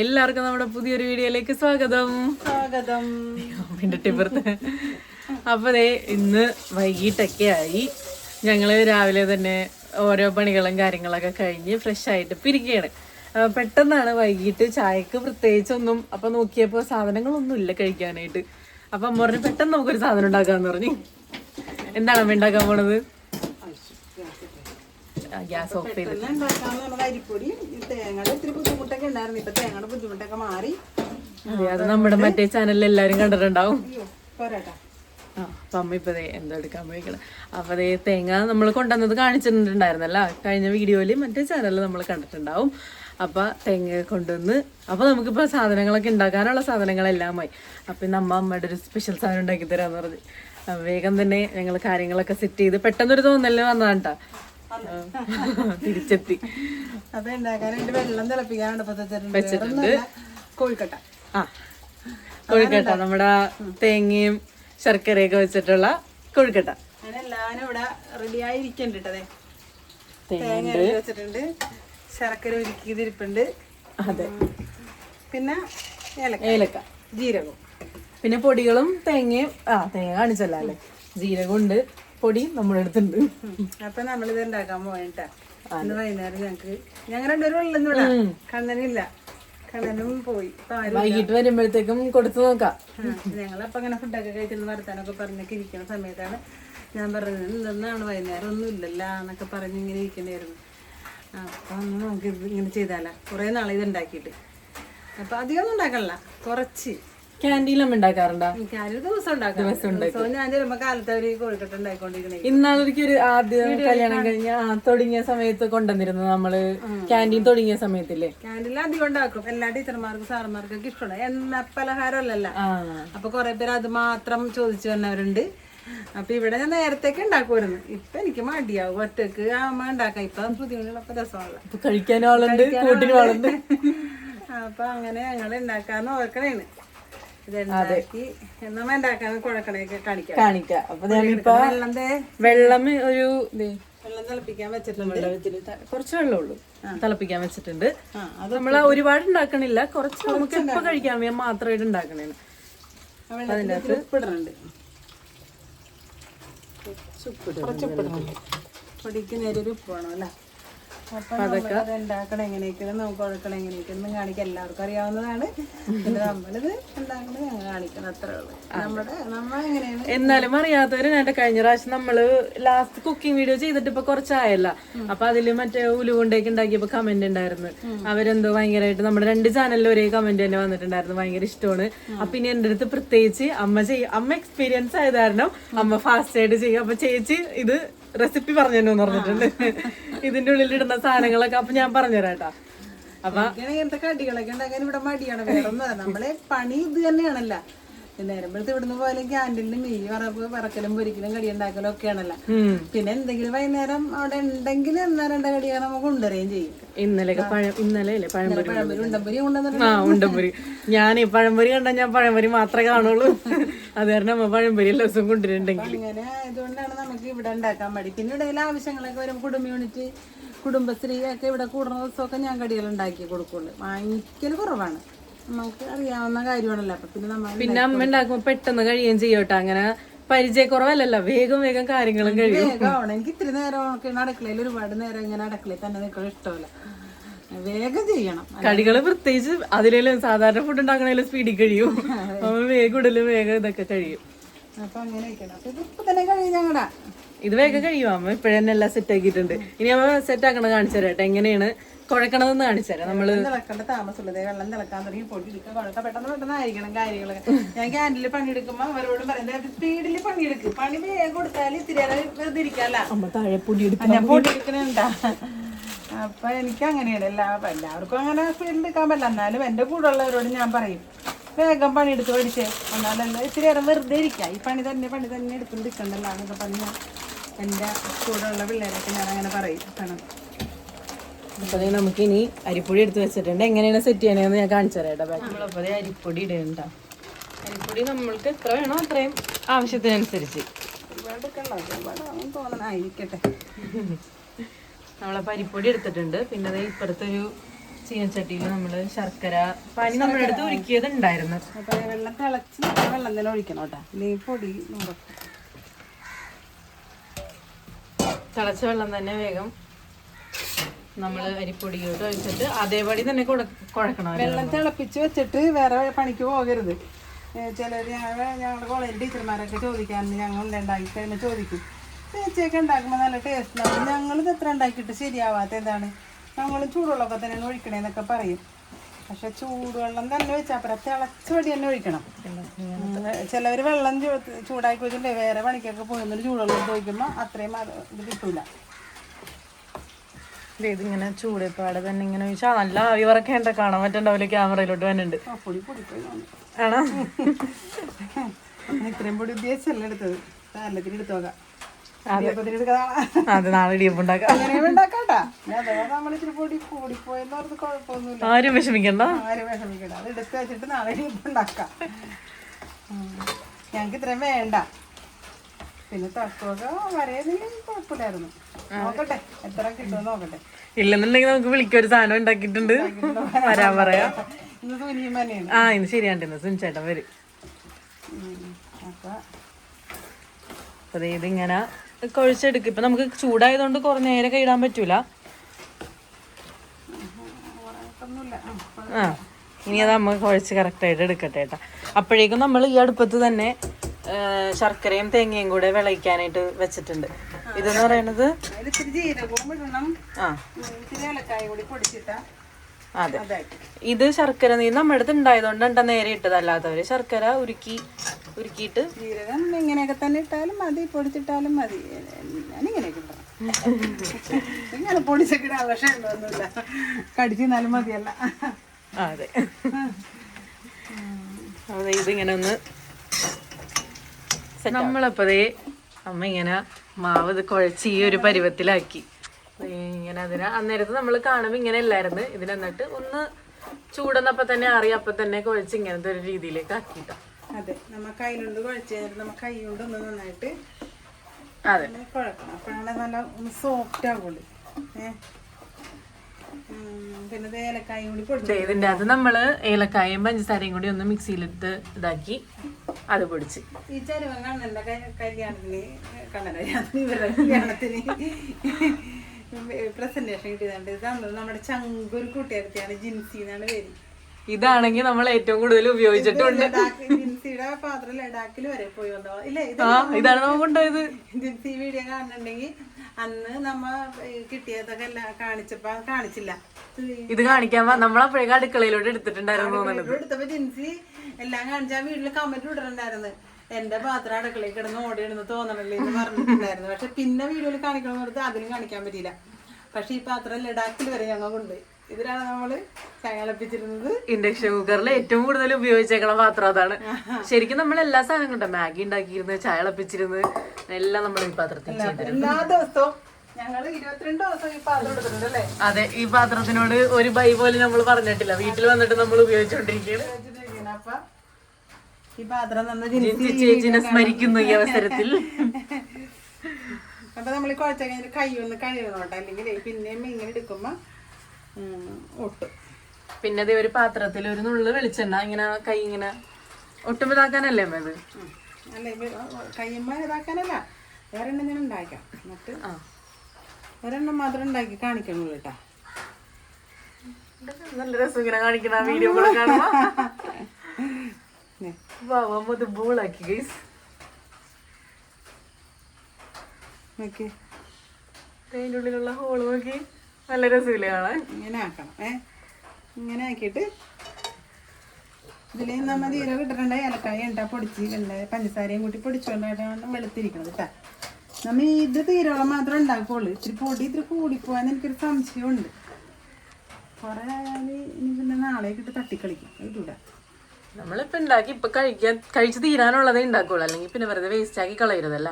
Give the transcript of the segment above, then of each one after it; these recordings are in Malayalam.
എല്ലാവർക്കും നമ്മുടെ പുതിയൊരു വീഡിയോയിലേക്ക് സ്വാഗതം. സ്വാഗതം. ടിപ്പുറത്ത് അപ്പൊ ദേ ഇന്ന് വൈകിട്ടൊക്കെ ആയി. ഞങ്ങൾ രാവിലെ തന്നെ ഓരോ പണികളും കാര്യങ്ങളൊക്കെ കഴിഞ്ഞ് ഫ്രഷ് ആയിട്ട് പിരിക്കുകയാണ് പെട്ടെന്നാണ് വൈകിട്ട് ചായക്ക് പ്രത്യേകിച്ചൊന്നും അപ്പൊ നോക്കിയപ്പോ സാധനങ്ങളൊന്നും ഇല്ല കഴിക്കാനായിട്ട്. അപ്പൊ അമ്മ പറഞ്ഞു പെട്ടെന്ന് നമുക്കൊരു സാധനം ഉണ്ടാക്കാന്ന് പറഞ്ഞു. എന്താണ് അമ്മ ഉണ്ടാക്കാൻ പോണത്? ഗ്യാസ് ഓഫ് എല്ലാം ഉണ്ടാക്കാന്ന് പറഞ്ഞത് അരിപ്പൊടി ഈ തേങ്ങയുടെ ഇത്തിരി ബുദ്ധിമുട്ടൊക്കെ ഉണ്ടായിരുന്നു. ഇപ്പൊ തേങ്ങയുടെ ബുദ്ധിമുട്ടൊക്കെ മാറി. അതെ അത് നമ്മുടെ മറ്റേ ചാനലിൽ എല്ലാരും കണ്ടിട്ടുണ്ടാവും. അയ്യോ പോരാട്ടാ. ആ അപ്പൊ അമ്മ ഇപ്പൊ ദേ എന്തോ എടുക്കാൻ പോയിക്കണം. അപ്പൊ അതേ തേങ്ങ നമ്മൾ കൊണ്ടുവന്നത് കാണിച്ചിട്ടുണ്ടായിരുന്നല്ല. കഴിഞ്ഞ വീഡിയോയിൽ മറ്റേ ചാനലിൽ നമ്മൾ കണ്ടിട്ടുണ്ടാവും. അപ്പൊ തേങ്ങ കൊണ്ടുവന്ന് അപ്പൊ നമുക്കിപ്പോ സാധനങ്ങളൊക്കെ ഉണ്ടാക്കാനുള്ള സാധനങ്ങളെല്ലാമായി. അപ്പൊ ഇന്ന് അമ്മ അമ്മയുടെ ഒരു സ്പെഷ്യൽ സാധനം ഉണ്ടാക്കി തരാന്ന് പറഞ്ഞു. വേഗം തന്നെ ഞങ്ങൾ കാര്യങ്ങളൊക്കെ സെറ്റ് ചെയ്ത് പെട്ടെന്നൊരു തോന്നൽ വന്നതാണ്. തിരിച്ചെത്തി. അത് ഉണ്ടാക്കാൻ വേണ്ടി വെള്ളം തിളപ്പിക്കാനുണ്ട് വെച്ചിട്ടുണ്ട്. കോഴിക്കട്ട. ആ കോഴിക്കട്ട. നമ്മുടെ തേങ്ങയും ശർക്കരയൊക്കെ വെച്ചിട്ടുള്ള കോഴിക്കട്ട. അങ്ങനെ എല്ലാവരും ഇവിടെ റെഡി ആയിരിക്കണ്ട് തേങ്ങ തേങ്ങ വെച്ചിട്ടുണ്ട്. ശർക്കര ഉരുക്കിയതിരിപ്പുണ്ട്. അതെ. പിന്നെ ഏലക്ക. ജീരകം. പിന്നെ പൊടികളും തേങ്ങയും ആ തേങ്ങ കാണിച്ചല്ലേ ജീരകം ജീരകമുണ്ട്. പൊടിയും നമ്മുടെ അടുത്തുണ്ട്. അപ്പൊ നമ്മളിത് ഉണ്ടാക്കാൻ പോയിട്ടാ. ഇന്ന് വൈകുന്നേരം ഞങ്ങക്ക് ഞങ്ങൾ രണ്ടുപേരും വെള്ളം ഇവിടെ കണ്ണനില്ല. കണ്ണനും പോയി. വൈകിട്ട് വരുമ്പോഴത്തേക്കും കൊടുത്തു നോക്കാം. ഞങ്ങളപ്പോ അങ്ങനെ ഫുഡൊക്കെ കഴിച്ചെന്ന് വർത്താനൊക്കെ പറഞ്ഞൊക്കെ ഇരിക്കുന്ന സമയത്താണ് ഞാൻ പറഞ്ഞത് എന്തെന്നാണ് വൈകുന്നേരം ഒന്നും ഇല്ലല്ലോ എന്നൊക്കെ പറഞ്ഞ് ഇങ്ങനെ ഇരിക്കണ്ടായിരുന്നു അപ്പൊ നമുക്ക് ഇത് ഇങ്ങനെ ചെയ്താലാ. കുറേ നാളെ ഇത് ഉണ്ടാക്കിയിട്ട്. അപ്പൊ അധികം ഒന്നും ഉണ്ടാക്കണില്ല. കുറച്ച്. ക്യാന്റീനിലും ഉണ്ടാക്കാറുണ്ടോ? ഇന്നാളൊരിക്കൽ ഒരു ആദ്യം കല്യാണം കഴിഞ്ഞ തുടങ്ങിയ സമയത്ത് കൊണ്ടുവന്നിരുന്നു നമ്മൾ ക്യാന്റീൻ തുടങ്ങിയ സമയത്തില്ലേ? ക്യാന്റീനിൽ അധികം ഉണ്ടാക്കും. എല്ലാ ടീച്ചർമാർക്കും സാറന്മാർക്കൊക്കെ ഇഷ്ടമാണ്. എണ്ണ പലഹാരമല്ലല്ലോ. അപ്പൊ കുറെ പേര് അത് മാത്രം ചോദിച്ചു വന്നവരുണ്ട്. അപ്പൊ ഇവിടെ ഞാൻ നേരത്തേക്ക് ഉണ്ടാക്കുമായിരുന്നു ഇപ്പൊ എനിക്ക് മടിയാവും. ഒറ്റയ്ക്ക് അമ്മ ഉണ്ടാക്കാം ഇപ്പൊ ബുദ്ധിമുട്ടുള്ള രസമല്ല ഇപ്പൊ കഴിക്കാനും ആളുണ്ട് കൂട്ടിനും ആളുണ്ട്. അപ്പൊ അങ്ങനെ ഞങ്ങൾ ഉണ്ടാക്കാന്ന് ഓർക്കണേണ്. കാണിക്കാം. കാണിക്കാം. അപ്പൊ ഞാനിപ്പോ വെള്ളം ദേ. വെള്ളം ഒരു ദേ വെള്ളം തിളപ്പിക്കാൻ വെച്ചിട്ടുണ്ട്. വെള്ളത്തിൽ ത- കുറച്ച് വെള്ളമുള്ളൂ തിളപ്പിക്കാൻ വെച്ചിട്ടുണ്ട്. നമ്മൾ ഒരുപാട് ഉണ്ടാക്കണില്ല കുറച്ച് നമുക്ക് ഇപ്പൊ കഴിക്കാൻ വേണ്ടി മാത്രമായിട്ട് ഉണ്ടാക്കണേ അതിനകത്ത് കുറച്ച് ഉപ്പിടുന്നുണ്ട് പൊടിക്ക് നേരെ ഒരു ഉപ്പ് വേണം അല്ലേ? അപ്പൊ നമ്മളത് ഉണ്ടാക്കണം എങ്ങനെയൊക്കെയാണ്? നമുക്ക് കുഴക്കണം എങ്ങനെയൊക്കെയാണെന്ന് കാണിക്കുക എല്ലാവർക്കും അറിയാവുന്നതാണ്. പിന്നെ നമ്മളിത് ഉണ്ടാക്കുന്നത് ഞങ്ങൾ കാണിക്കണം. അത്രേ ഉള്ളൂ. നമ്മുടെ നമ്മൾ എങ്ങനെയാണ്? എന്നാലും അറിയാത്തവര് ഞാൻ കഴിഞ്ഞ പ്രാവശ്യം നമ്മൾ ലാസ്റ്റ് കുക്കിംഗ് വീഡിയോ ചെയ്തിട്ട് ഇപ്പൊ കുറച്ചായല്ല. അപ്പൊ അതിൽ മറ്റേ ഉലുകൊണ്ടേക്ക് ഉണ്ടാക്കിയപ്പോ കമന്റ് ഉണ്ടായിരുന്നു. അവരെന്തോ ഭയങ്കരമായിട്ട് നമ്മുടെ രണ്ട് ചാനലിൽ ഒരേ കമന്റ് തന്നെ വന്നിട്ടുണ്ടായിരുന്നു. ഭയങ്കര ഇഷ്ടമാണ്. അപ്പൊ ഇനി എന്റെ അടുത്ത് പ്രത്യേകിച്ച് അമ്മ ചെയ്യും. അമ്മ എക്സ്പീരിയൻസ് ആയത് കാരണം അമ്മ ഫാസ്റ്റ് ആയിട്ട് ചെയ്യും. അപ്പൊ ചേച്ചി ഇത് റെസിപ്പി പറഞ്ഞു എന്ന് പറഞ്ഞിട്ടുണ്ട്. ഇതിന്റെ ഉള്ളിൽ ഇടുന്ന സാധനങ്ങളൊക്കെ അപ്പൊ ഞാൻ പറഞ്ഞുതരാട്ടാ. അപ്പൊ ഇങ്ങനെ ഇങ്ങനത്തെ കടികളൊക്കെ ഉണ്ടാക്കാൻ ഇവിടെ മടിയാണ്. വേറെ. നമ്മളെ പണി ഇത് തന്നെയാണല്ലോ. നേരമ്പഴത്തെ ഇവിടുന്ന് പോയാലും ക്യാന്റീനിലും മീൻ വറവ് വറക്കലും പൊരിക്കലും കടി ഉണ്ടാക്കലും ഒക്കെയാണല്ലോ പിന്നെ എന്തെങ്കിലും വൈകുന്നേരം അവിടെ ഉണ്ടെങ്കിൽ എന്നാ രണ്ട കടികൾ നമുക്ക് കൊണ്ടുവരികയും ചെയ്യും. പഴം ഇന്നലെ അല്ലേ പഴംപൊരി ഉണ്ടമ്പൊരി ആ ഉണ്ടംപൊരി. ഞാൻ പഴംപൊരി കണ്ടാൽ ഞാൻ പഴംപൊരി മാത്രമേ കാണുള്ളൂ. അത് കാരണം അമ്മ പഴംപൊരി എല്ലാ ദിവസവും കൊണ്ടുവരുന്നുണ്ടെങ്കിൽ. അങ്ങനെ ആയതുകൊണ്ടാണ് നമുക്ക് ഇവിടെ ഉണ്ടാക്കാൻ മടി. പിന്നെ ഇടയിൽ ആവശ്യങ്ങളൊക്കെ വരും കുടുംബ യൂണിറ്റ് കുടുംബശ്രീ ഒക്കെ ഇവിടെ കൂടുന്ന ദിവസമൊക്കെ ഞാൻ കടികൾ ഉണ്ടാക്കി കൊടുക്കുള്ളൂ. വാങ്ങിക്കൽ കുറവാണ്. നമുക്ക് അറിയാവുന്ന കാര്യമാണല്ലോ. അപ്പൊ പിന്നെ നമ്മൾ പിന്നെ അമ്മ ഉണ്ടാക്കുമ്പോ പെട്ടെന്ന് കഴിയുകയും ചെയ്യോട്ടെ അങ്ങനെ പരിചയക്കുറവല്ലല്ലോ. വേഗം വേഗം കാര്യങ്ങളും കഴിയും. വേഗമാണ് എനിക്ക് ഇത്ര നേരം ഒക്കെ അടുക്കളയിൽ ഒരുപാട് നേരം ഇങ്ങനെ അടുക്കളയിൽ തന്നെ നിൽക്കണം ഇഷ്ടമല്ല. വേഗം ചെയ്യണം. കടികൾ പ്രത്യേകിച്ച് അതിലേലും സാധാരണ ഫുഡ് ഉണ്ടാക്കണേലും സ്പീഡിൽ കഴിയും. അപ്പൊ വേഗം ഇടലും വേഗം ഇതൊക്കെ കഴിയും. അപ്പൊ അങ്ങനെ ഇത് വേഗം കഴിയും. അമ്മ ഇപ്പഴന്നെ എല്ലാം സെറ്റ് ആക്കിയിട്ടുണ്ട്. ഇനി അമ്മ സെറ്റ് ആക്കണം കാണിച്ചു തരാം എങ്ങനെയാണ് കുഴക്കണതെന്ന് കാണിച്ചുതരാം നമ്മൾ തിളക്കേണ്ട താമസമുള്ളത് വെള്ളം തിളക്കാൻ തുടങ്ങി. പൊടി എടുക്കുക കുഴക്ക. പെട്ടെന്ന് പെട്ടെന്ന് ആയിരിക്കണം കാര്യങ്ങളൊക്കെ. ഞാൻ ക്യാൻഡിൽ പണിയെടുക്കുമ്പോ അവരോട് പറയുന്നത് സ്പീഡിൽ പണിയെടുക്കും. പണി വേഗം കൊടുത്താൽ ഇത്തിരി വെറുതെ ഇരിക്കാല്ല താഴെ പൊടി എടുക്കും ഞാൻ പൊടി എടുക്കണുണ്ടാ അപ്പൊ എനിക്ക് അങ്ങനെയാണ്. എല്ലാ എല്ലാവർക്കും അങ്ങനെ സ്പീഡിൽ എടുക്കാൻ പറ്റില്ല. എന്നാലും എന്റെ കൂടെ ഉള്ളവരോട് ഞാൻ പറയും വേഗം പണിയെടുത്ത് പഠിച്ചേ. എന്നാലല്ല ഇത്തിരി നേരം വെറുതെ ഇരിക്കാം. ഈ പണി തന്നെ പണി തന്നെ എടുത്തുകൊണ്ട് നിൽക്കണ്ടല്ലോ എന്നൊക്കെ പറഞ്ഞ എന്റെ കൂടെ ഉള്ള പിള്ളേരൊക്കെ ഞാൻ അങ്ങനെ പറയും. കാരണം അപ്പൊ ദേ നമുക്ക് ഇനി അരിപ്പൊടി എടുത്ത് വെച്ചിട്ടുണ്ട്. എങ്ങനെയാണ് സെറ്റ് ചെയ്യണേന്ന് ഞാൻ കാണിച്ചു തരാം കേട്ടോ നമ്മളപ്പോ ദേ അരിപ്പൊടി ഇടണ്ട. അരിപ്പൊടി നമ്മൾക്ക് എത്ര വേണോ അത്രയും ആവശ്യത്തിനനുസരിച്ച്. ആയിരിക്കട്ടെ. നമ്മളപ്പോ അരിപ്പൊടി എടുത്തിട്ടുണ്ട്. പിന്നെ ദേ ഇപ്പുറത്തൊരു ചീനച്ചട്ടിയിൽ നമ്മൾ ശർക്കര പനി നമ്മുടെ അടുത്ത് ഒരുക്കിയത് ഉണ്ടായിരുന്നു വെള്ളം തിളച്ച് നല്ല വെള്ളം തന്നെ ഒഴിക്കണം കേട്ടോ. പൊടി. തിളച്ച വെള്ളം തന്നെ വേഗം നമ്മൾ അരിപ്പൊടിയോട്ട് ഒഴിച്ചിട്ട് അതേപടി തന്നെ കുഴ- കുഴക്കണം വെള്ളം തിളപ്പിച്ച് വെച്ചിട്ട് വേറെ പണിക്ക് പോകരുത്. ചിലർ ഞങ്ങൾ ഞങ്ങളുടെ കോളേജ് ടീച്ചർമാരൊക്കെ ചോദിക്കാറുണ്ട് ഞങ്ങൾ ഉണ്ടാക്കി കഴിയുമ്പോൾ ചോദിക്കും. ചേച്ചിയൊക്കെ ഉണ്ടാക്കുമ്പോൾ നല്ല ടേസ്റ്റ് ഉണ്ടാവും ഞങ്ങളിത് എത്ര ഉണ്ടാക്കിയിട്ട് ശരിയാവാത്ത എന്താണ് നമ്മൾ ചൂടുവെള്ളമൊക്കെ തന്നെയാണ് ഒഴിക്കണേന്നൊക്കെ പറയും. പക്ഷെ ചൂടുവെള്ളം തന്നെ വെച്ചാൽ അപ്പുറം തിളച്ച വടി തന്നെ ഒഴിക്കണം. ചിലവർ വെള്ളം ചൂടാക്കി വെച്ചിട്ടുണ്ടെങ്കിൽ വേറെ പണിക്കൊക്കെ പോയി എന്നിട്ട് ചൂടുവെള്ളം ഒഴിക്കുമ്പോൾ അത്രയും ഇത് കിട്ടൂല. ഇതിങ്ങനെ ചൂടപ്പാടെ തന്നെ ഇങ്ങനെ ചോദിച്ചാ നല്ല ആവി പറക്കേണ്ട കാണാൻ പറ്റണ്ടാവില്ല ക്യാമറയിലോട്ട് വന്നിട്ടുണ്ട്. ആണോ? ഇത്രയും പൊടി ഉദ്ദേശിച്ചല്ല എടുത്തത്. സാരലത്തിന് എടുത്തു നോക്കാം അത്. നാളെ ആരും വിഷമിക്കണ്ട. ആരും വിഷമിക്കണ്ട. അത് എടുത്ത് വെച്ചിട്ട് നാളെ ഇത്രയും വേണ്ട. പിന്നെ തട്ടുമൊക്കെ വരയുന്നെങ്കിൽ കുഴപ്പമില്ലായിരുന്നു. നോക്കട്ടെ എത്ര കിട്ടുമെന്ന് നോക്കട്ടെ. ഇല്ലെന്നുണ്ടെങ്കിൽ നമുക്ക് വിളിക്കുക ഒരു സാധനം ഉണ്ടാക്കിയിട്ടുണ്ട്. വരാൻ പറയാ. ഇന്ന് തുനിയും തന്നെയാണ് ആ ഇന്ന് ശരിയാണ്ട് ഇന്ന് സുനിച്ചേട്ടൻ വരും. അതെ അപ്പൊ ഇതിങ്ങനെ കുഴച്ചെടുക്കും. ഇപ്പൊ നമുക്ക് ചൂടായതുകൊണ്ട് കുറെ നേരം കഴിടാൻ പറ്റൂല. ആ ഇനി അത് നമ്മൾ കുഴച്ച് കറക്റ്റായിട്ട് എടുക്കട്ടെ ഏട്ടാ. അപ്പോഴേക്കും നമ്മൾ ഈ അടുപ്പത്ത് തന്നെ ശർക്കരയും തേങ്ങയും കൂടെ വിളയിക്കാനായിട്ട് വെച്ചിട്ടുണ്ട്. ഇതെന്ന് പറയുന്നത്? ആ. അതെ. ഇത് ശർക്കര നീ നമ്മുടെ അടുത്ത് ഉണ്ടായതുകൊണ്ട് എന്താ നേരെ ഇട്ടതല്ലാത്തവര് ശർക്കര ഉരുക്കി ഉരുക്കിയിട്ട് ജീരകം ഇങ്ങനെയൊക്കെ തന്നെ ഇട്ടാലും മതി പൊടിച്ചിട്ടാലും മതി. ഞാനിങ്ങനെയൊക്കെ ഇട്ടാം ഇങ്ങനെ പൊടിച്ചൊക്കെ ഇടാൻ പക്ഷേ ഒന്നുമില്ല കടിച്ചിരുന്നാലും മതിയല്ല. അതെ. അതെ ഇതിങ്ങനെ ഒന്ന് നമ്മളപ്പോ ദേ അമ്മ ഇങ്ങനെ മാവ് ഇത് കുഴച്ച് ഈ ഒരു പരുവത്തിലാക്കി. ദേ ഇങ്ങനെ അതിന് അന്നേരത്ത് നമ്മൾ കാണുമ്പോൾ ഇങ്ങനെ അല്ലായിരുന്നു. ഇതിനെന്നിട്ട് ഒന്ന് ചൂടെന്നപ്പോ തന്നെ അറിയാം അപ്പൊ തന്നെ കുഴച്ച് ഇങ്ങനത്തെ ഒരു രീതിയിലേക്ക് ആക്കിട്ടോ. അതെ നമ്മ കൈയിലുണ്ട് കുഴച്ച് കഴിഞ്ഞിട്ട് നമ്മ കൈ കൊണ്ട് ഒന്ന് നന്നായിട്ട് അതെ. കുഴക്കണം. അപ്പോഴാണ് നല്ല ഒന്ന് സോഫ്റ്റ് ആകുള്ളൂ ഏ? പിന്നെ ഏലക്കായും കൂടി ഇതിന്റെ ഇതിന്റെ അത് നമ്മൾ ഏലക്കായും പഞ്ചസാരയും കൂടി ഒന്ന് മിക്സിയിലിട്ട് ഇതാക്കി. അത് പൊടിച്ച്. ഈ ചരുവൻ കണ്ണന്റെ ക- കല്യാണത്തിന് കണ്ണൻ കല്യാണത്തിന് ഇവരുടെ കല്യാണത്തിന് പ്രസന്റേഷൻ കിട്ടിയതുണ്ട്. ഇത് നമ്മുടെ ചങ്കൊരു കൂട്ടുകാരത്തിയാണ് ജിൻസി എന്നാണ് പേര്. ഇതാണെങ്കിൽ നമ്മൾ ഏറ്റവും കൂടുതൽ ഉപയോഗിച്ചിട്ടുണ്ട്. ജിൻസിയുടെ പാത്രം ലഡാക്കിൽ വരെ പോയി വന്നോ. ഇല്ലേ ഇതാണ് നമുക്ക് കൊണ്ടുപോയത്. ജിൻസി വീഡിയോ കാണുന്നുണ്ടെങ്കിൽ അന്ന് നമ്മ കിട്ടിയതൊക്കെ കാണിച്ചപ്പോ കാണിച്ചില്ല. ഇത് കാണിക്കാൻ നമ്മളപ്പോഴേക്കും അടുക്കളയിലോട്ട് എടുത്തിട്ടുണ്ടായിരുന്നു എടുത്തപ്പോ ജിൻസി എല്ലാം കാണിച്ചാൽ വീട്ടിൽ കമന്റ് ഇടണ്ടായിരുന്നു എന്റെ പാത്രം അടുക്കളയിൽ കിടന്ന് ഓടിയിടുന്ന് തോന്നണല്ലേ എന്ന് പറഞ്ഞിട്ടുണ്ടായിരുന്നു. പക്ഷെ പിന്നെ വീഡിയോയിൽ കാണിക്കണം കൊടുത്ത് അതിലും കാണിക്കാൻ പറ്റിയില്ല. പക്ഷെ ഈ പാത്രം ലഡാക്കിൽ വരെ ഞങ്ങൾ കൊണ്ടുപോയി. ഇതിലാണ് നമ്മൾ ചങ്ങലപ്പിച്ചിരുന്നത്. ഇൻഡക്ഷൻ കുക്കറിൽ ഏറ്റവും കൂടുതൽ ഉപയോഗിച്ചേക്കണ പാത്രം അതാണ്. ശരിക്കും നമ്മൾ എല്ലാ സാധനവും കണ്ടോ? മാഗി ഉണ്ടാക്കിയിരുന്നത് ചായ തിളപ്പിച്ചിരുന്നത് എല്ലാം നമ്മൾ ഈ പാത്രത്തിൽ എല്ലാ ദിവസവും ഞങ്ങൾ ഇരുപത്തിരണ്ട് ദിവസം ഈ പാത്രം എടുത്തിട്ടുണ്ട് അല്ലേ? അതെ ഈ പാത്രത്തിനോട് ഒരു ബൈ പോലും നമ്മൾ പറഞ്ഞിട്ടില്ല. വീട്ടിൽ വന്നിട്ട് നമ്മൾ ഉപയോഗിച്ചുകൊണ്ടിരിക്കുകയാണ് വെച്ചിട്ടിരിക്കുന്നത്. അപ്പൊ ഈ പാത്രം തന്ന ജിൻസി ചേച്ചിനെ സ്മരിക്കുന്നു ഈ അവസരത്തിൽ. അപ്പൊ നമ്മൾ കുഴച്ച കഴിഞ്ഞിട്ട് കൈ ഒന്ന് കഴുകണം കേട്ടോ അല്ലെങ്കിൽ പിന്നെയും ഇങ്ങനെ എടുക്കുമ്പോ ഒട്ടും. പിന്നെ അതേ ഒരു പാത്രത്തിൽ ഒരു നുള്ളു വെളിച്ചെണ്ണ ഇങ്ങനെ കൈ ഇങ്ങനെ ഒട്ടും ഇതാക്കാനല്ലേ അമ്മ ഇത്. അല്ല കയ്യമ്മ ഇതാക്കാനല്ല. വേറെ വേറെണ്ണം ഞാൻ ഉണ്ടാക്കാം. എന്നിട്ട് ആ. ഒരെണ്ണം മാത്രം ഉണ്ടാക്കി കാണിക്കണുള്ളൂ കേട്ടാ. നല്ല രസം ഇങ്ങനെ കാണിക്കണ വീഡിയോ കൂടെ കാണുമ്പോ. മത് ബോളാക്കി ഗൈസ് നോക്കി. അതിന്റെ ഉള്ളിലുള്ള ഹോൾ നോക്കി. നല്ല രസമില്ലേ കാണാൻ? ഇങ്ങനെ ആക്കണം ഏ? ഇങ്ങനെ ആക്കിയിട്ട് ഇതിൽ നമ്മൾ തീരെ ഇട്ടിട്ടുണ്ട് ഏലക്കായ ഉണ്ടാ പൊടിച്ചിട്ടുണ്ട്. പഞ്ചസാരയും കൂട്ടി പൊടിച്ചുകൊണ്ടാണ് വെളുത്തിരിക്കുന്നത് കേട്ടോ നമ്മ ഇത് തീരോളം മാത്രം ഉണ്ടാക്കുള്ളൂ. ഇത്തിരി പൊടി ഇത്തിരി കൂടിപ്പോവാന്ന് എനിക്കൊരു സംശയമുണ്ട്. കുറേ ആയാൽ ഇനി പിന്നെ നാളെ ഇട്ട് തട്ടിക്കളിക്കും. കിട്ടൂല. നമ്മളിപ്പോ ഉണ്ടാക്കി ഇപ്പൊ കഴിക്കാൻ കഴിച്ച് തീരാനുള്ളതേ ഉണ്ടാക്കുള്ളൂ. അല്ലെങ്കിൽ പിന്നെ വെറുതെ വേസ്റ്റ് ആക്കി കളയരുതല്ല.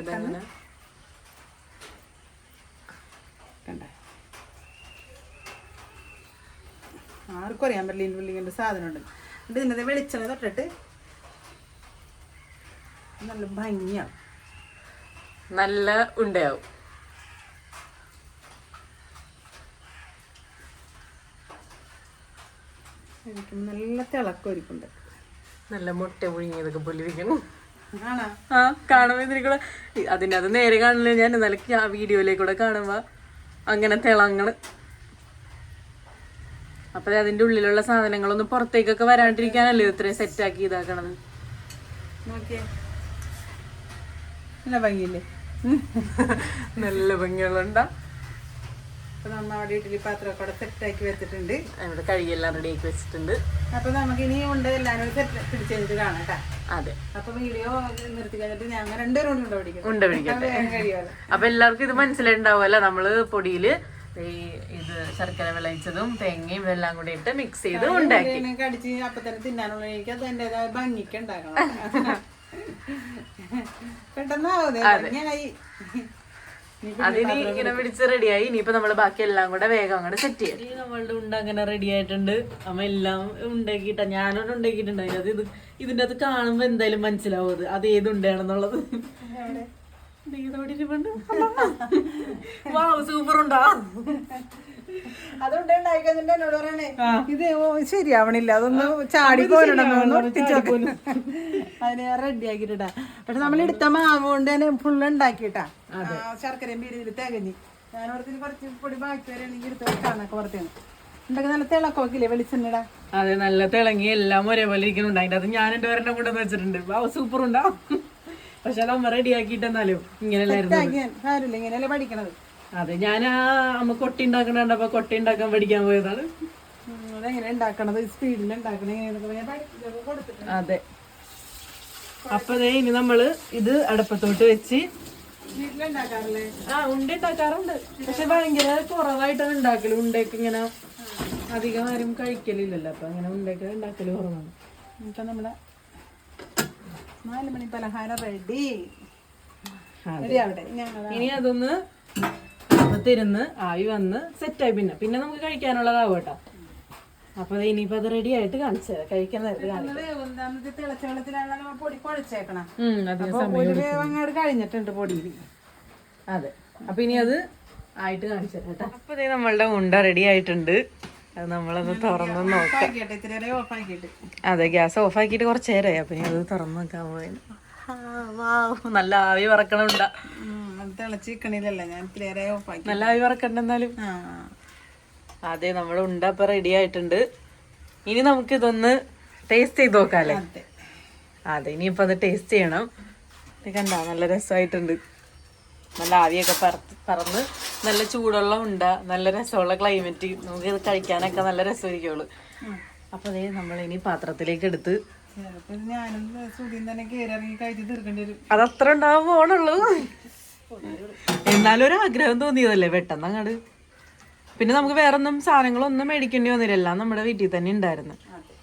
അതങ്ങനെ. ആർക്കും അറിയാൻ പറ്റില്ല ഇൻവെല്ലിങ്ങിന്റെ ഉള്ളിൽ സാധനം ഉണ്ട് എന്നിട്ട് ഇതിന്റെ വെളിച്ചെണ്ണ തൊട്ടിട്ട് നല്ല ഭംഗിയാവും നല്ല ഉണ്ടയാവും. നല്ല തിളക്കം നല്ല മുട്ട പുഴുങ്ങിയതൊക്കെ പൊലിരിക്കണം ആ കാണുമ്പോ ഇതിനെ അതിന്റെ അത് നേരെ കാണില്ല ഞാൻ. നിലയ്ക്ക് ആ വീഡിയോയിലേക്കൂടെ കാണുമ്പോ അങ്ങനെ തിളങ്ങണ്. അപ്പൊ ദേ അതിന്റെ ഉള്ളിലുള്ള സാധനങ്ങളൊന്നും പുറത്തേക്കൊക്കെ വരാണ്ടിരിക്കാനല്ലേ ഇത് ഇത്രയും സെറ്റ് ആക്കി ഇതാക്കണത്? നല്ല ഭംഗിയില്ലേ? നല്ല ഭംഗികളുണ്ടാ അപ്പൊ നമ്മ അവിടെ ഇഡ്ഡലി പാത്രമൊക്കെ അവിടെ സെറ്റാക്കി വെച്ചിട്ടുണ്ട്. ഇവിടെ കഴുകിയെല്ലാം റെഡിയാക്കി വെച്ചിട്ടുണ്ട്. അപ്പോൾ നമുക്ക് ഇനി ഉണ്ട് എല്ലാവരും സെറ്റ് പിടിച്ച് കഴിഞ്ഞിട്ട് കാണാം കേട്ടോ. അതെ. അപ്പൊ വീഡിയോ നിർത്തി കഴിഞ്ഞിട്ട് ഞങ്ങൾ രണ്ടുപേരും കൂടി ഉണ്ട് പിടിക്കും ഉണ്ട് പിടിക്കട്ടെ. അപ്പോൾ അപ്പൊ എല്ലാവർക്കും ഇത് മനസ്സിലുണ്ടാവുമല്ലോ നമ്മൾ പൊടിയിൽ ഈ ഇത് ശർക്കര വിളയിച്ചതും തേങ്ങയും എല്ലാം കൂടി ഇട്ട് മിക്സ് ചെയ്ത് ഉണ്ടാക്കി. കടിച്ച് അപ്പൊ തന്നെ തിന്നാനുള്ള എനിക്ക് അത് എന്റേതായ ഭംഗിക്ക് ഉണ്ടാക്കണം പെട്ടെന്നാവുന്നേ ഭംഗിയായി അതിന് ഇങ്ങനെ പിടിച്ച് റെഡിയായി ഇനിയിപ്പോ നമ്മൾ ബാക്കി എല്ലാം കൂടെ വേഗം അങ്ങോട്ട് സെറ്റ് ചെയ്യാം. നമ്മളുടെ ഉണ്ട അങ്ങനെ റെഡി ആയിട്ടുണ്ട്. അമ്മ എല്ലാം ഉണ്ടാക്കിയിട്ട. ഞാനോട് ഉണ്ടാക്കിയിട്ടുണ്ട് അത് ഇത് ഇതിന്റെ അത് കാണുമ്പോ എന്തായാലും മനസ്സിലാവും അത്. അത് ഏത് ഉണ്ടാണെന്നുള്ളത് സൂപ്പർ ഉണ്ടാ? ഇത് ശരിയാവണില്ല. അതൊന്ന് ചാടി പോരണം അതിനെ റെഡി ആക്കിട്ടാ പക്ഷെ നമ്മൾ എടുത്ത മാവ് കൊണ്ട് തന്നെ ഫുള്ള് ഉണ്ടാക്കിട്ടാ ശർക്കരയും ബീരിയിൽ തികഞ്ഞ് ഓർത്തിന് കുറച്ച് പൊടി ബാക്കി വരെയാണെങ്കിൽ എടുത്ത് വെക്കാന്നൊക്കെ ഉണ്ടാക്കി നല്ല തിളക്കോക്കില്ലേ അതെ നല്ല തിളങ്ങി എല്ലാം ഒരേപോലെ ഇരിക്കുന്നുണ്ട്. അതിന്റെ അത് ഞാൻ എന്റെ ഒരെണ്ണം കൊണ്ടുവന്ന് വെച്ചിട്ടുണ്ട്. വാവ് സൂപ്പർ ഉണ്ടോ? പക്ഷെ അമ്മ റെഡി ആക്കിട്ടെന്നാലും ഇങ്ങനെയല്ലായിരുന്നു. ഇങ്ങനെയല്ലേ പഠിക്കണത്. അതെ ഞാൻ ആ അമ്മ കൊട്ടി ഉണ്ടാക്കണ കൊട്ടി ഉണ്ടാക്കാൻ പഠിക്കാൻ പോയതാണ്. അതെങ്ങനെ ഉണ്ടാക്കണത്? സ്പീഡിൽ ഞാൻ കൊടുത്തിട്ടുണ്ട്. അതെ. അപ്പൊ ദേ ഇനി നമ്മൾ ഇത് അടപ്പത്തോട്ട് വെച്ച് ആ ഉണ്ട ഉണ്ടാക്കാറുണ്ട് പക്ഷെ ഭയങ്കര കുറവായിട്ടാണ് ഉണ്ടാക്കൽ. ഉണ്ടയൊക്കെ ഇങ്ങനെ അധികം ആരും കഴിക്കലില്ലല്ലോ. അപ്പൊ അങ്ങനെ ഉണ്ടയൊക്കെ ഉണ്ടാക്കൽ കുറവാണ്. ഇപ്പൊ നമ്മുടെ നാല് മണി പലഹാരം റെഡി റെഡി ആവട്ടെ. ഇനി അതൊന്ന് തിരുന്ന് ആവി വന്ന് സെറ്റായി പിന്നെ. പിന്നെ നമുക്ക് കഴിക്കാനുള്ളതാവും കേട്ടോ. അപ്പൊ ഇനിയിപ്പോ അത് റെഡി ആയിട്ട് കാണിച്ചത് കഴിക്കുന്നത് തിളച്ച വെള്ളത്തിലാണ് നമ്മൾ പൊടി കുഴച്ചേക്കണം. ഒരു വേവ് അങ്ങോട്ട് കഴിഞ്ഞിട്ടുണ്ട് പൊടിയിൽ അതെ. അപ്പൊ ഇനി അത് ആയിട്ട് കാണിച്ചത് കേട്ടോ. അപ്പൊ നമ്മളുടെ ഉണ്ട റെഡി ആയിട്ടുണ്ട്. അത് നമ്മളൊന്ന് തുറന്ന് നോക്കാം. അതെ ഗ്യാസ് ഓഫ് ആക്കിയിട്ട് കുറച്ച് നേരമായി അപ്പൊ ഇനി അത് തുറന്ന് നോക്കാൻ പോയത് നല്ല ആവി വറക്കണുണ്ട തിളച്ചിക്കണില്ലല്ലോ ഞാൻ ഇത്തിരി ഓഫ് ആക്കി നല്ല ആവി പറക്കണ്ടെന്നാലും ആ. അതെ നമ്മൾ ഉണ്ട ഇപ്പൊ റെഡി ആയിട്ടുണ്ട്. ഇനി നമുക്ക് ഇതൊന്ന് ടേസ്റ്റ് ചെയ്ത് നോക്കാല്ലേ? അതെ. ഇനിയിപ്പോ അത് ടേസ്റ്റ് ചെയ്യണം. ഇത് കണ്ട നല്ല രസമായിട്ടുണ്ട്. നല്ല ആവിയൊക്കെ പറത്ത് പറന്ന് നല്ല ചൂടുള്ള ഉണ്ട നല്ല രസമുള്ള ക്ലൈമറ്റ് നമുക്ക് ഇത് കഴിക്കാനൊക്കെ നല്ല രസമായിരിക്കുള്ളൂ. അപ്പൊ അതേ നമ്മൾ ഇനി പാത്രത്തിലേക്ക് എടുത്ത് അതത്ര ഉണ്ടാവാൻ പോണുള്ളൂ. എന്നാലും ഒരു ആഗ്രഹം തോന്നിയതല്ലേ പെട്ടെന്ന് അങ്ങട് പിന്നെ നമുക്ക് വേറെ ഒന്നും സാധനങ്ങളൊന്നും മേടിക്കേണ്ടി വന്നില്ല. എല്ലാം നമ്മുടെ വീട്ടിൽ തന്നെ ഉണ്ടായിരുന്നു. അതെ.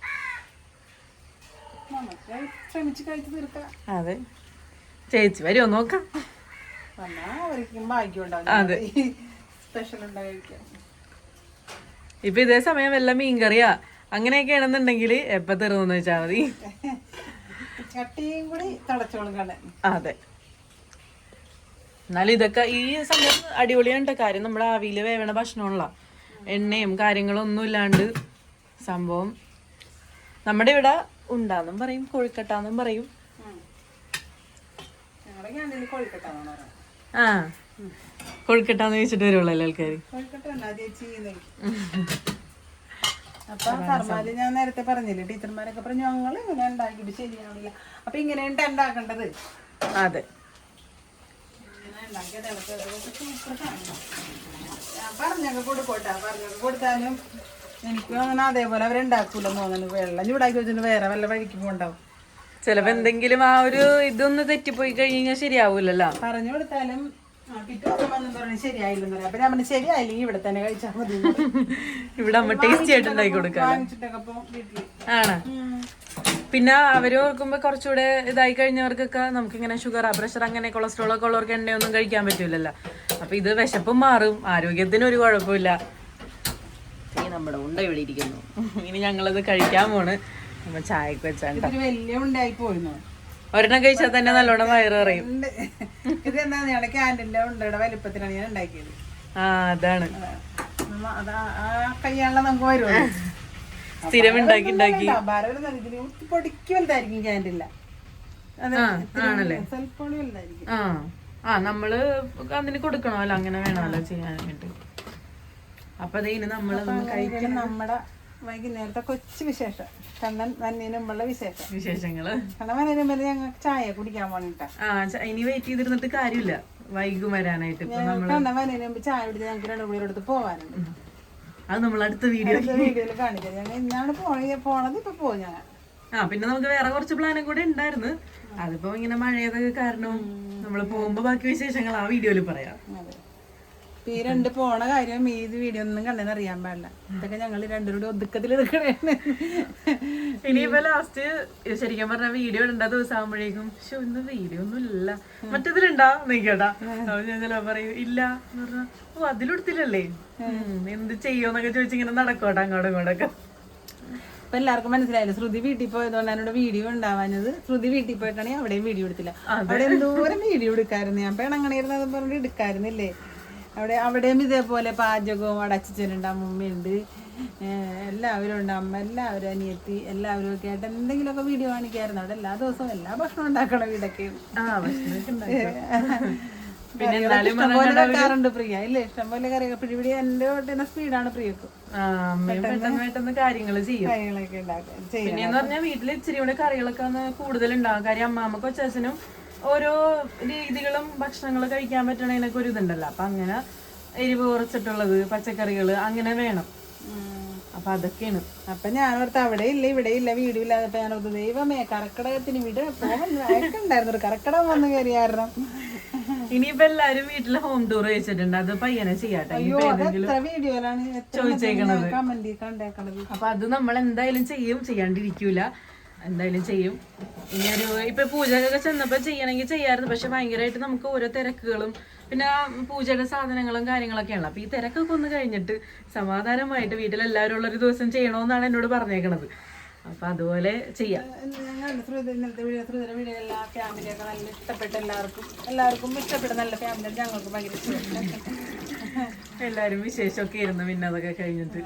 അതെ ചേച്ചി വരുമോ നോക്കാം. കഴിക്കാം ഇപ്പൊ ഇതേ സമയം വല്ല മീൻകറിയാ. അങ്ങനെയൊക്കെ ആണെന്നുണ്ടെങ്കിൽ എപ്പ തീർന്നു വെച്ചാ മതി. ചട്ടിയും കൂടി തടച്ചോളും അതെ. എന്നാലും ഇതൊക്കെ ഈ സമയം അടിപൊളിയാണ് കാര്യം നമ്മുടെ ആവിയിൽ വേവണ ഭക്ഷണമുള്ള എണ്ണയും കാര്യങ്ങളും ഒന്നും ഇല്ലാണ്ട് സംഭവം നമ്മുടെ ഇവിടെ ഉണ്ടാന്നും പറയും കൊഴുക്കട്ടാന്നും പറയും. ആ കൊഴുക്കട്ടാന്ന് ചോദിച്ചിട്ട് വരുള്ളൂ ആൾക്കാർ അപ്പൊ സർമാൽ ഞാൻ നേരത്തെ പറഞ്ഞില്ലേ ടീച്ചർമാരൊക്കെ പറഞ്ഞു ഞങ്ങൾ ഇങ്ങനെ ഉണ്ടാക്കിയിട്ട് ശരിയാവില്ല അപ്പൊ ഇങ്ങനെയാണ് ഉണ്ടാക്കേണ്ടത് അതെ. ഇങ്ങനെ ഉണ്ടാക്കിയത് പറഞ്ഞൊക്കെ കൊടുക്കോട്ടെ പറഞ്ഞൊക്കെ കൊടുത്താലും എനിക്കും അങ്ങനെ അതേപോലെ അവരുണ്ടാക്കൂലെന്ന് തോന്നുന്നു വെള്ളം ചൂടാക്കി വെച്ചിട്ട് വേറെ വല്ല വഴിക്ക് പോണ്ടാവും ചിലപ്പോ എന്തെങ്കിലും ആ ഒരു ഇതൊന്ന് തെറ്റിപ്പോയി കഴിഞ്ഞാൽ ശരിയാവൂലല്ലോ പറഞ്ഞു കൊടുത്താലും ഇവിടെ തന്നെ കഴിച്ചാൽ മതി. ഇവിടെ അമ്മ ടേസ്റ്റി ആയിട്ട് ഉണ്ടാക്കി കൊടുക്കാം ആണ്? പിന്നെ അവർ ഓർക്കുമ്പോൾ കുറച്ചുകൂടെ ഇതായി കഴിഞ്ഞവർക്കൊക്കെ നമുക്കിങ്ങനെ ഷുഗർ പ്രഷർ അങ്ങനെ കൊളസ്ട്രോൾ ഒക്കെ ഉള്ളവർക്ക് എണ്ണയൊന്നും കഴിക്കാൻ പറ്റൂലല്ലോ. അപ്പൊ ഇത് വിശപ്പും മാറും ആരോഗ്യത്തിന് ഒരു കുഴപ്പമില്ല. ഈ നമ്മുടെ ഉണ്ട ഇവിടെ ഇരിക്കുന്നു. ഇനി ഞങ്ങളത് കഴിക്കാൻ പോണ്. നമ്മ ചായക്ക് വെച്ചാണ് ഇതൊരു വലിയ ഉണ്ടായി പോയിരുന്നു ഒരെണ്ണം കഴിച്ചാൽ തന്നെ നല്ലോണം വയറ് പറയും ഉണ്ട്. ഇത് എന്താ ഞങ്ങളുടെ ക്യാന്റീന്റെ ഉണ്ടയുടെ വലിപ്പത്തിനാണ് ഞാൻ ഉണ്ടാക്കിയത്. ആ അതാണ്. കയ്യാണല്ലോ നമുക്ക് വരുമല്ലോ സ്ഥിരം ഉണ്ടാക്കി ഉണ്ടാക്കി. പൊടിക്ക് വലുതായിരിക്കും ക്യാൻഡില്ല അതെ ആ ആണല്ലേ? ആ ആ നമ്മൾ അതിന് കൊടുക്കണമല്ലോ അങ്ങനെ വേണമല്ലോ വേണ്ടി അപ്പൊ അതിന് നമ്മൾ നമ്മളതൊന്ന് കഴി ഇതാണ് നമ്മുടെ വൈകുന്നേരത്തെ കൊച്ചു വിശേഷം. കണ്ണൻ വന്നതിന് മുമ്പുള്ള വിശേഷം. വിശേഷങ്ങൾ? കണ്ണൻ വന്നതിന് മുമ്പ് ഞങ്ങൾക്ക് ചായ കുടിക്കാൻ പോണിട്ടാ. ആ ഇനി വെയിറ്റ് ചെയ്തിരുന്നിട്ട് കാര്യമില്ല. വൈകും വരാനായിട്ട് കണ്ണൻ വന്നതിന് മുമ്പ് ചായ കുടിച്ച് ഞങ്ങൾക്ക് രണ്ടു പേരുടെ അടുത്ത് പോവാനുണ്ട്. അത് നമ്മൾ അടുത്ത വീഡിയോ വീഡിയോയിൽ കാണിക്കാം. ഞങ്ങൾ ഇന്നാണ് പോണ പോണത് ഇപ്പൊ പോകും ഞങ്ങൾ ആ പിന്നെ നമുക്ക് വേറെ കുറച്ച് പ്ലാനും കൂടെ ഉണ്ടായിരുന്നു. അതിപ്പോ ഇങ്ങനെ മഴയതൊക്കെ കാരണം നമ്മൾ പോകുമ്പോ ബാക്കി വിശേഷങ്ങൾ ആ വീഡിയോയിൽ പറയാം. ഈ രണ്ട് പോണ കാര്യം ഈ വീഡിയോ ഒന്നും കണ്ടെന്ന് അറിയാൻ പാടില്ല. ഇതൊക്കെ ഞങ്ങൾ രണ്ടുപേരും ഒതുക്കത്തിൽ എടുക്കണേ ഇനിയിപ്പോ ലാസ്റ്റ് ശരിക്കും പറഞ്ഞ വീഡിയോ ഇടേണ്ട ദിവസം ആകുമ്പോഴേക്കും പക്ഷെ ഒന്ന് വീഡിയോ ഒന്നും ഇല്ല. മറ്റേതിലുണ്ടാ? നീക്കട്ടാ അപ്പൊ ഞാൻ ചിലപ്പോ പറയും ഇല്ല. എന്ന് ഓ അതിലെടുത്തില്ലല്ലേ. എന്ത് ചെയ്യോന്നൊക്കെ ചോദിച്ചിങ്ങനെ നടക്കോട്ടെ അങ്ങോട്ടും ഇങ്ങോട്ടൊക്കെ. ഇപ്പൊ എല്ലാവർക്കും മനസ്സിലായില്ല? ശ്രുതി വീട്ടിൽ പോയതുകൊണ്ട് എന്നോട് വീഡിയോ ഉണ്ടാവാഞ്ഞത്. ശ്രുതി വീട്ടിൽ പോയിട്ടാണെങ്കിൽ അവിടെയും വീഡിയോ എടുത്തില്ല. അവിടെ എന്തോരം വീഡിയോ എടുക്കായിരുന്നു? ഞാൻ പെണങ്ങണിരുന്നത് പറഞ്ഞിട്ട് എടുക്കായിരുന്നില്ലേ? അവിടെ അവിടെയും ഇതേപോലെ പാചകവും അടച്ചിച്ചനുണ്ട് അമ്മയുണ്ട് എല്ലാവരും ഉണ്ട്. അമ്മ എല്ലാവരും അനിയത്തി എല്ലാവരും ഒക്കെ ആയിട്ട് എന്തെങ്കിലുമൊക്കെ വീഡിയോ കാണിക്കായിരുന്നു. അവിടെ എല്ലാ ദിവസവും എല്ലാ ഭക്ഷണം ഉണ്ടാക്കണം വീടൊക്കെ. പിന്നെ എന്നാലും ഇഷ്ടംപോലെ വെക്കാറുണ്ട് പ്രിയ. ഇല്ലേ ഇഷ്ടംപോലെ കറിയൊക്കെ. പിടിപിടി സ്പീഡാണ് പ്രിയക്ക്. പെട്ടെന്ന് കാര്യങ്ങൾ ചെയ്യും. ഉണ്ടാക്കും. പിന്നെന്ന് പറഞ്ഞാൽ വീട്ടിൽ ഇച്ചിരി കൂടെ കറികളൊക്കെ കൂടുതൽ ഉണ്ടാവും. കാര്യം അമ്മാമ്മക്കും കൊച്ചനും ഓരോ രീതികളും ഭക്ഷണങ്ങൾ കഴിക്കാൻ പറ്റണതിനൊക്കെ ഒരു ഇതുണ്ടല്ലോ. അപ്പൊ അങ്ങനെ എരിവ് കുറച്ചിട്ടുള്ളത് പച്ചക്കറികൾ അങ്ങനെ വേണം. അപ്പൊ അതൊക്കെയാണ്. അപ്പൊ ഞാൻ ഓർത്ത് അവിടെ ഇല്ല ഇവിടെ ഇല്ല വീടും ഇല്ലാതെ ഞാൻ ഓർത്ത് ദൈവമേ കർക്കിടകത്തിന് വീട് ഉണ്ടായിരുന്നു ഒരു കറക്കടകം വന്ന് കയറി കാരണം. ഇനിയിപ്പോ എല്ലാരും വീട്ടിൽ ഹോം ടൂർ വെച്ചിട്ടുണ്ട്. അത് പയ്യനെ ചെയ്യാട്ടെ. ചോദിച്ചേക്കണത്. അപ്പൊ അത് നമ്മൾ എന്തായാലും ചെയ്യും. ചെയ്യാണ്ടിരിക്കൂല. എന്തായാലും ചെയ്യും. ഇനി ഒരു ഇപ്പൊ പൂജകൊക്കെ ചെന്നപ്പോ ചെയ്യണമെങ്കിൽ ചെയ്യാറുണ്ട് പക്ഷെ ഭയങ്കരമായിട്ട് നമുക്ക് ഓരോ തിരക്കുകളും പിന്നെ പൂജയുടെ സാധനങ്ങളും കാര്യങ്ങളൊക്കെയാണ് അപ്പൊ ഈ തിരക്കൊക്കെ ഒന്ന് കഴിഞ്ഞിട്ട് സമാധാനമായിട്ട് വീട്ടിലെല്ലാവരും ഉള്ള ഒരു ദിവസം ചെയ്യണമെന്നാണ് എന്നോട് പറഞ്ഞേക്കണത്. അപ്പൊ അതുപോലെ ചെയ്യാം. ഇന്നലത്തെ വീഡിയോ എല്ലാ ഫാമിലിയൊക്കെ നല്ല ഇഷ്ടപ്പെട്ട എല്ലാവർക്കും എല്ലാവർക്കും ഇഷ്ടപ്പെട്ട നല്ല ഫാമിലി ഞങ്ങൾക്ക് ഭയങ്കര ഇഷ്ടപ്പെട്ടു. എല്ലാരും വിശേഷമൊക്കെ ഇരുന്നു പിന്നെ അതൊക്കെ കഴിഞ്ഞിട്ട്.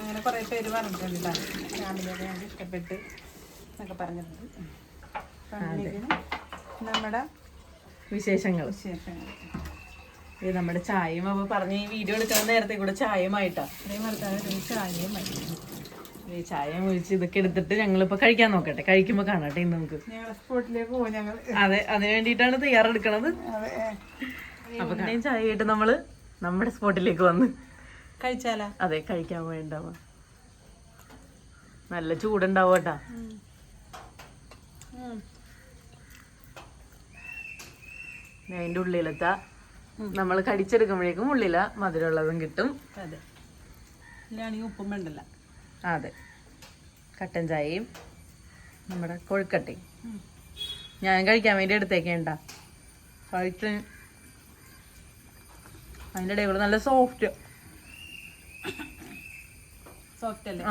അങ്ങനെ കുറേ പേര് പറഞ്ഞിട്ടുണ്ട് കേട്ടോ. ഞങ്ങൾക്ക് ഇഷ്ടപ്പെട്ട് എന്നൊക്കെ പറഞ്ഞിട്ടുണ്ട്. നമ്മുടെ വിശേഷങ്ങൾ. വിശേഷങ്ങൾ. ഇത് നമ്മുടെ ചായയും അപ്പൊ പറഞ്ഞ ഈ വീഡിയോ എടുക്കുന്ന നേരത്തെ കൂടെ ചായമായിട്ടാ ഇത്രയും ഈ ചായ ഒഴിച്ച് ഇതൊക്കെ എടുത്തിട്ട് ഞങ്ങളിപ്പോ കഴിക്കാൻ നോക്കട്ടെ. കഴിക്കുമ്പോ കാണട്ടെ ഇന്ന് നമുക്ക്. സ്പോട്ടിലേക്ക് പോകും ഞങ്ങൾ അതെ അതിന് വേണ്ടിയിട്ടാണ് തയ്യാറെടുക്കണത്. അപ്പൊ ചായ ആയിട്ട് നമ്മൾ നമ്മുടെ സ്പോട്ടിലേക്ക് വന്ന് കഴിച്ചാലാ? അതെ കഴിക്കാൻ വേണ്ട നല്ല ചൂടുണ്ടാവട്ടാ അതിന്റെ ഉള്ളിലത്തെ നമ്മൾ കടിച്ചെടുക്കുമ്പോഴേക്കും ഉള്ളില മധുരമുള്ളതും കിട്ടും. അതെ. ഉപ്പും വേണ്ടല്ല. അതെ. കട്ടൻ ചായയും നമ്മുടെ കൊഴുക്കട്ടയും. ഞാൻ കഴിക്കാൻ വേണ്ടി എടുത്തേക്കേണ്ട. കഴിച്ച്. അതിന്റെ ഇടയിൽ നല്ല സോഫ്റ്റ്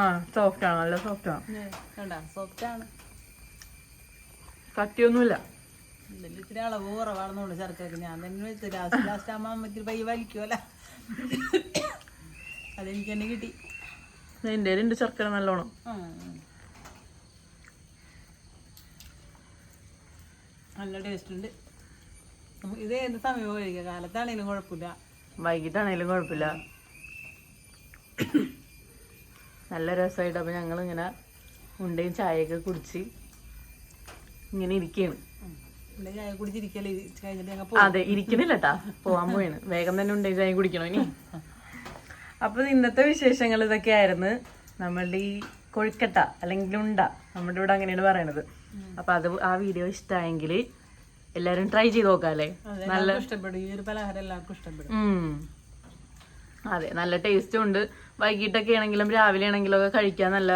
ആ സോഫ്റ്റ് ആണ് നല്ല സോഫ്റ്റ് ആണ് സോഫ്റ്റ് ആണ് കട്ടിയൊന്നുമില്ല. ഇത്തിരി അളവ് കുറവാണെന്നുള്ളു ശർക്കരക്ക് ഞാൻ തന്നെ വെച്ചു ലാസ്റ്റ് ലാസ്റ്റ് ആകുമ്പോൾ അമ്മ ഇത്തിരി പൈ വലിക്കുമല്ല അതെനിക്ക് തന്നെ കിട്ടി. എന്റെ ഉണ്ട് ശർക്കര നല്ലോണം. നല്ല ടേസ്റ്റ് ഉണ്ട്. നമുക്ക് ഇത് ഏത് സമയവും കഴിക്കാം കാലത്താണെങ്കിലും കുഴപ്പമില്ല. വൈകിട്ടാണേലും കുഴപ്പമില്ല. നല്ല രസമായിട്ട്. അപ്പം ഞങ്ങൾ ഇങ്ങനെ ഉണ്ടയും ചായയൊക്കെ കുടിച്ച് ഇങ്ങനെ ഇരിക്കുകയാണ് അതെ ചായ കേട്ടാ പോവാൻ പോയാണ് വേഗം തന്നെ ഉണ്ടേ ചായ കുടിക്കണോ ഇനി? അപ്പൊ ഇന്നത്തെ വിശേഷങ്ങൾ ഇതൊക്കെ ആയിരുന്നു നമ്മളുടെ ഈ കൊഴുക്കട്ട അല്ലെങ്കിൽ ഉണ്ട നമ്മുടെ ഇവിടെ അങ്ങനെയാണ് പറയണത്. അപ്പൊ അത് ആ വീഡിയോ ഇഷ്ടമായെങ്കിൽ എല്ലാരും ട്രൈ ചെയ്ത് നോക്കാം അല്ലേ നല്ല ഇഷ്ടപ്പെടും. ഈ ഒരു പലഹാരം എല്ലാവർക്കും ഇഷ്ടപ്പെടും. അതെ നല്ല ടേസ്റ്റും ഉണ്ട്. വൈകിട്ടൊക്കെ ആണെങ്കിലും രാവിലെ ആണെങ്കിലും ഒക്കെ കഴിക്കാൻ നല്ല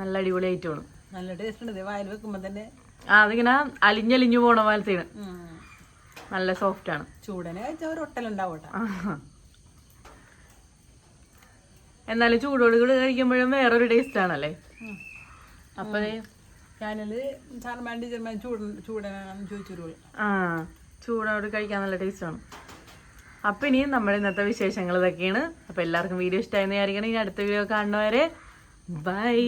നല്ല അടിപൊളി ഐറ്റമാണ് നല്ല ടേസ്റ്റ് ഉണ്ട്. വായിൽ വെക്കുമ്പോൾ തന്നെ ആ അതിങ്ങനെ അലിഞ്ഞലിഞ്ഞു പോണ പോലത്തെയാണ്. നല്ല സോഫ്റ്റ് ആണ്. ചൂടനെ കഴിച്ചാൽ ഒരു ഒട്ടലുണ്ടാവും എന്നാലും ചൂടോട് കൂടി കഴിക്കുമ്പോഴും വേറൊരു ടേസ്റ്റ് ആണല്ലേ? അപ്പൊ ഞാനത് ചാർമാൻ ടീച്ചർമാൻ ചൂട് ചൂടനാണെന്ന് ചോദിച്ചു ആ ചൂടോട് കഴിക്കാൻ നല്ല ടേസ്റ്റ് ആണ്. അപ്പൊ ഇനിയും നമ്മുടെ ഇന്നത്തെ വിശേഷങ്ങൾ ഇതൊക്കെയാണ്. അപ്പൊ എല്ലാവർക്കും വീഡിയോ ഇഷ്ടമായെന്ന് വിചാരിക്കണം. ഇനി അടുത്ത വീഡിയോ കാണുന്നവരെ ബൈ